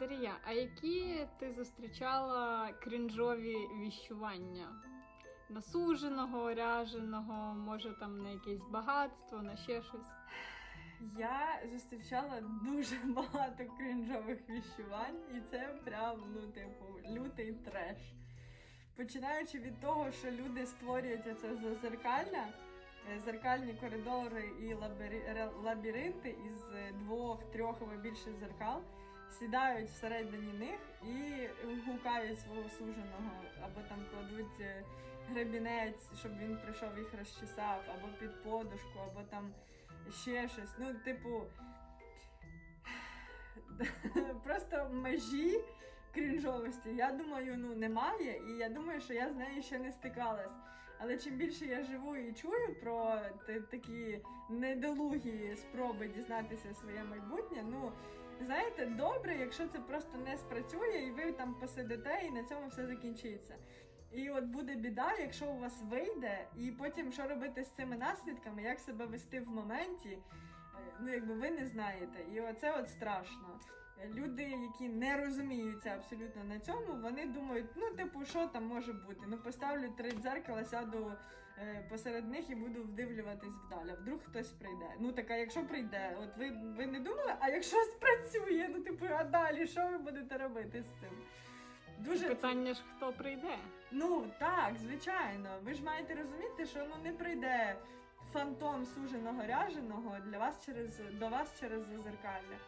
Марія, а які ти зустрічала крінжові віщування? Насуженого, ряженого, може там на якесь багатство, на ще щось. Я зустрічала дуже багато крінжових віщувань, і це прям, ну, типу, лютий треш. Починаючи від того, що люди створюють оце зазеркальня, е, зеркальні коридори і лабіринти із двох-трьох або більше зеркал, сідають всередині них і гукають свого суженого, або там кладуть е, гребінець, щоб він прийшов їх розчесав, або під подушку, або там ще щось. Ну, типу, просто межі крінжовості, я думаю, ну немає, і я думаю, що я з нею ще не стикалась. Але чим більше я живу і чую про такі недолугі спроби дізнатися своє майбутнє, ну знаєте, добре, якщо це просто не спрацює, і ви там посидите, і на цьому все закінчиться. І от буде біда, якщо у вас вийде, і потім що робити з цими наслідками, як себе вести в моменті, ну якби ви не знаєте. І оце от страшно. Люди, які не розуміються абсолютно на цьому, вони думають, ну, типу, що там може бути? Ну, поставлю три дзеркала, сяду е, посеред них і буду вдивлюватись вдалі. Вдруг хтось прийде. Ну, так, а якщо прийде, от ви, ви не думали, а якщо спрацює, ну, типу, а далі що ви будете робити з цим? Дуже Питання ж, хто прийде? Ну так, звичайно. Ви ж маєте розуміти, що ну не прийде фантом суженого ряженого для вас через до вас через зазеркальне.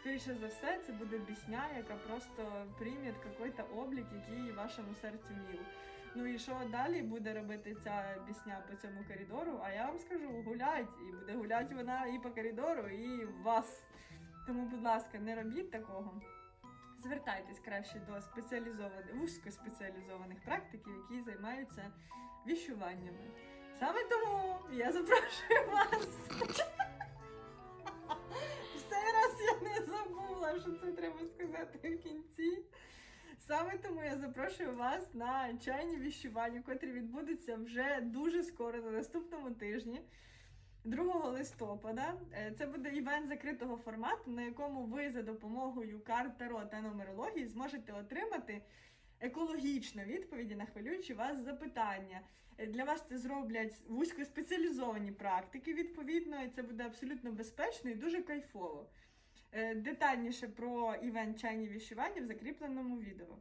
Скоріше за все, це буде бісня, яка просто прийме якийсь облік, який вашому серцю міл. Ну і що далі буде робити ця бісня по цьому коридору? А я вам скажу, гулять, і буде гуляти вона і по коридору, і в вас. Тому, будь ласка, не робіть такого. Звертайтесь краще до спеціалізованих, вузькоспеціалізованих практиків, які займаються віщуваннями. Саме тому я запрошую вас. В цей раз я не забула, що це треба сказати в кінці. Саме тому я запрошую вас на чайні віщування, котрі відбудуться вже дуже скоро, на наступному тижні. 2 листопада Е, це буде івент закритого формату, на якому ви за допомогою карт Таро та нумерології зможете отримати екологічно відповіді на хвилюючі вас запитання. Для вас це зроблять вузькоспеціалізовані практики, відповідно, і це буде абсолютно безпечно і дуже кайфово. Е, Детальніше про івент чайні вішивання в закріпленому відео.